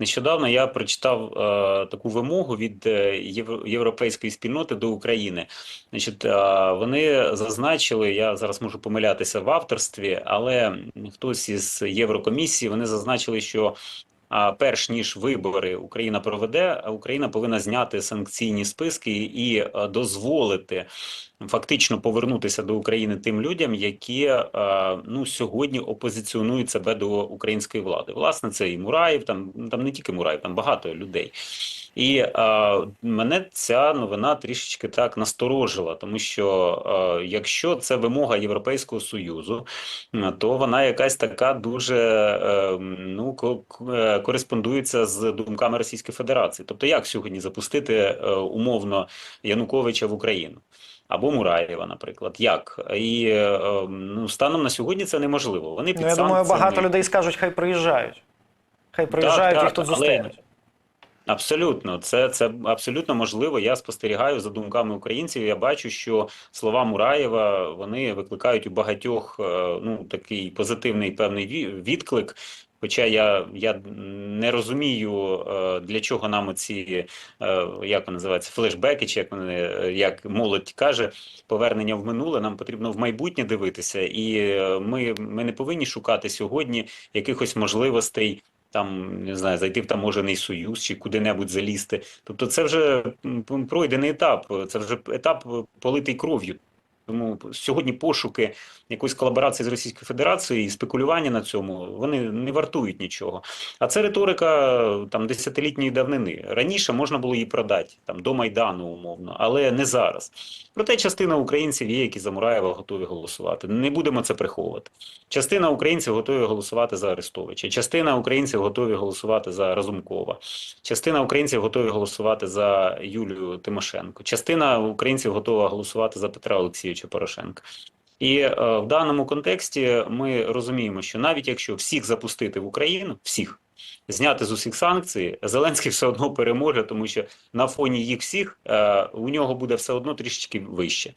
Нещодавно я прочитав е, таку вимогу від е, європейської спільноти до України. Значить, е, вони зазначили, я зараз можу помилятися в авторстві, але хтось із Єврокомісії вони зазначили, що а, перш ніж вибори Україна проведе, Україна повинна зняти санкційні списки і е, дозволити фактично повернутися до України тим людям, які е, ну сьогодні опозиціонують себе до української влади. Власне, це і Мураєв, там там не тільки Мураєв, там багато людей. І е, мене ця новина трішечки так насторожила, тому що е, якщо це вимога Європейського союзу, то вона якась така дуже е, ну е, кореспондується з думками Російської Федерації. Тобто, як сьогодні запустити е, умовно Януковича в Україну? Або Мураєва, наприклад, як і е, е, ну станом на сьогодні це неможливо. Вони під Ну, я думаю, багато людей скажуть, хай приїжджають. Хай приїжджають, так, їх тут але- зустрінуть. Абсолютно, це, це абсолютно можливо. Я спостерігаю за думками українців. Я бачу, що слова Мураєва вони викликають у багатьох е, ну такий позитивний певний відклик. Хоча я, я не розумію, е, для чого нам ці е, як вони називаються флешбеки, чи як вони е, як молодь каже, повернення в минуле. Нам потрібно в майбутнє дивитися, і ми, ми не повинні шукати сьогодні якихось можливостей там не знаю, зайти в таможений союз чи куди-небудь залізти. Тобто, це вже пройдений етап, це вже етап политий кров'ю. Тому сьогодні пошуки якоїсь колаборації з Російською Федерацією і спекулювання на цьому вони не вартують нічого. А це риторика там десятилітньої давнини. Раніше можна було її продати там до майдану, умовно, але не зараз. Проте частина українців є, які за Мураєва готові голосувати. Не будемо це приховувати. Частина українців готові голосувати за Арестовича. Частина українців готові голосувати за Разумкова. Частина українців готові голосувати за Юлію Тимошенко. Частина українців готова голосувати за Петра Олексійовича Порошенка. І е, в даному контексті ми розуміємо, що навіть якщо всіх запустити в Україну, всіх зняти з усіх санкцій, Зеленський все одно переможе, тому що на фоні їх всіх е, у нього буде все одно трішечки вище.